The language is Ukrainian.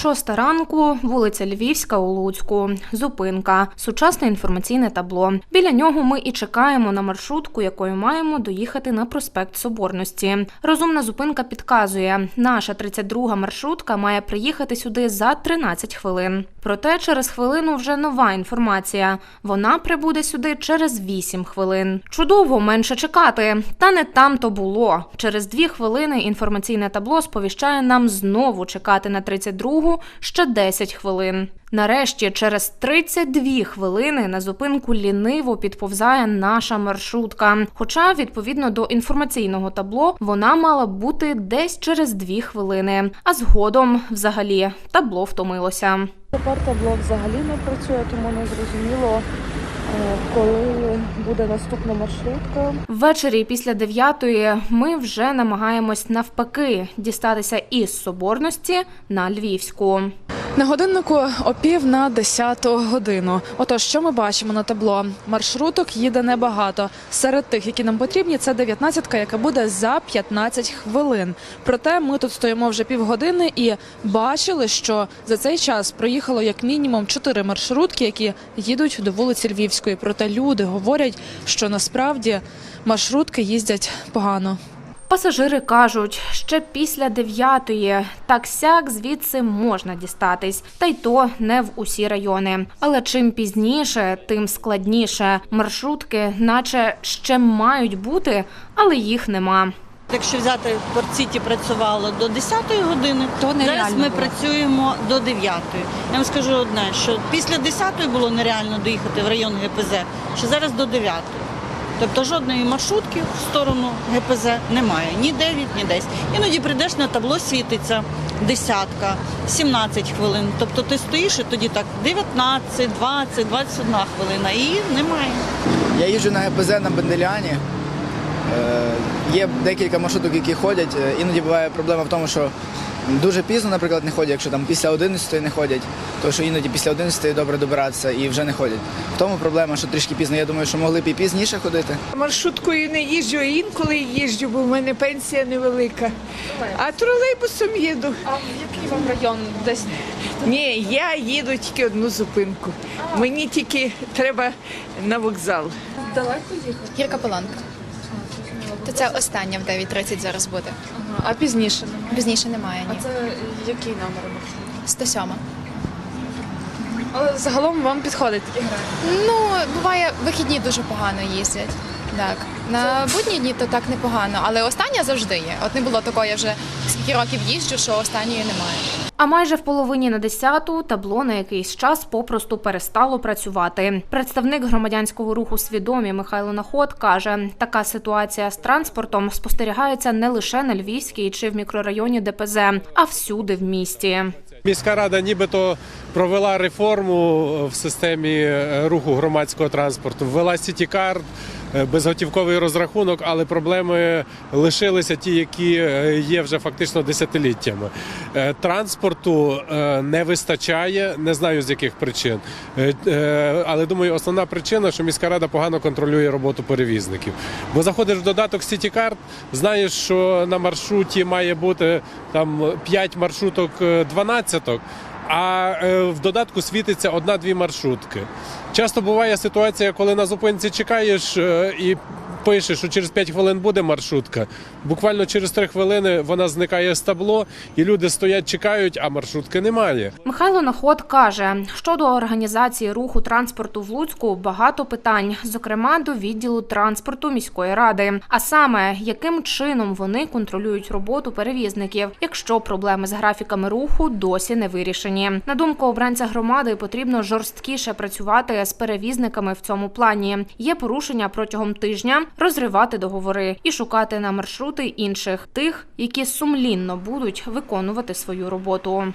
Шоста ранку, вулиця Львівська у Луцьку. Зупинка. Сучасне інформаційне табло. Біля нього ми і чекаємо на маршрутку, якою маємо доїхати на проспект Соборності. Розумна зупинка підказує, наша 32-га маршрутка має приїхати сюди за 13 хвилин. Проте через хвилину вже нова інформація. Вона прибуде сюди через 8 хвилин. Чудово менше чекати. Та не там то було. Через дві хвилини інформаційне табло сповіщає нам знову чекати на 32-гу ще 10 хвилин. Нарешті, через 32 хвилини на зупинку ліниво підповзає наша маршрутка. Хоча, відповідно до інформаційного табло, вона мала бути десь через 2 хвилини. А згодом, взагалі, табло втомилося. Тепер табло взагалі не працює, тому не зрозуміло, е, коли буде наступна маршрутка. Ввечері після дев'ятої ми вже намагаємось навпаки дістатися із соборності на Львівську. На годиннику о пів на десяту годину. Отож, що ми бачимо на табло? Маршруток їде небагато. Серед тих, які нам потрібні, це дев'ятнадцятка, яка буде за 15 хвилин. Проте ми тут стоїмо вже півгодини і бачили, що за цей час проїхало як мінімум чотири маршрутки, які їдуть до вулиці Львівської. Проте люди говорять, що насправді маршрутки їздять погано. Пасажири кажуть, ще після дев'ятої так сяк звідси можна дістатись, та й то не в усі райони. Але чим пізніше, тим складніше. Маршрутки, наче ще мають бути, але їх нема. Якщо взяти в Портсіті працювало до 10-ї години, То зараз ми було. працюємо до 9-ї. Я вам скажу одне, що після 10-ї було нереально доїхати в район ГПЗ, що зараз до 9-ї. Тобто жодної маршрутки в сторону ГПЗ немає. Ні 9, ні 10. Іноді прийдеш на табло світиться десятка, 17 хвилин. Тобто ти стоїш і тоді так 19, 20, 21 хвилина. І немає. Я їжджу на ГПЗ на Бенделіані. Е, Є декілька маршруток, які ходять. Е, Іноді буває проблема в тому, що дуже пізно, наприклад, не ходять, якщо там після 11 не ходять, то що іноді після 11 добре добиратися і вже не ходять. В тому проблема, що трішки пізно. Я думаю, що могли б і пізніше ходити. Маршруткою не їжджу, а інколи їжджу, бо в мене пенсія невелика. А тролейбусом їду. А в який вам район десь Ні, я їду тільки одну зупинку. Мені тільки треба на вокзал. далеко їхати? Гірка Поланка. То це остання в 9.30 зараз буде. А пізніше немає. Пізніше немає ні. А це який номер маршруту? 107. Але загалом вам підходить такі графіки? Ну, буває, вихідні дуже погано їздять. Так. На будні дні то так непогано, але остання завжди є. От не було такої, я вже скільки років їжджу, що останньої немає. А майже в половині на десяту табло на якийсь час попросту перестало працювати. Представник громадянського руху свідомі Михайло Наход каже, така ситуація з транспортом спостерігається не лише на Львівській чи в мікрорайоні ДПЗ, а всюди в місті. Міська рада нібито провела реформу в системі е, руху громадського транспорту, ввела сітікарт, безготівковий розрахунок, але проблеми лишилися ті, які е, є вже фактично десятиліттями. Е, Транспорту е, не вистачає, не знаю з яких причин. Е, е, Але думаю, основна причина, що міська рада погано контролює роботу перевізників. Бо заходиш в додаток сітікарт, знаєш, що на маршруті має бути там 5 маршруток, е, 12, а е, в додатку світиться одна-дві маршрутки. Часто буває ситуація, коли на зупинці чекаєш е, і пишеш, що через 5 хвилин буде маршрутка. Буквально через 3 хвилини вона зникає з табло, і люди стоять, чекають, а маршрутки немає. Михайло Наход каже, щодо організації руху транспорту в Луцьку багато питань, зокрема до відділу транспорту міської ради. А саме, яким чином вони контролюють роботу перевізників, якщо проблеми з графіками руху досі не вирішені. На думку обранця громади, потрібно жорсткіше працювати з перевізниками в цьому плані. Є порушення протягом тижня, розривати договори і шукати на маршрути інших тих, які сумлінно будуть виконувати свою роботу.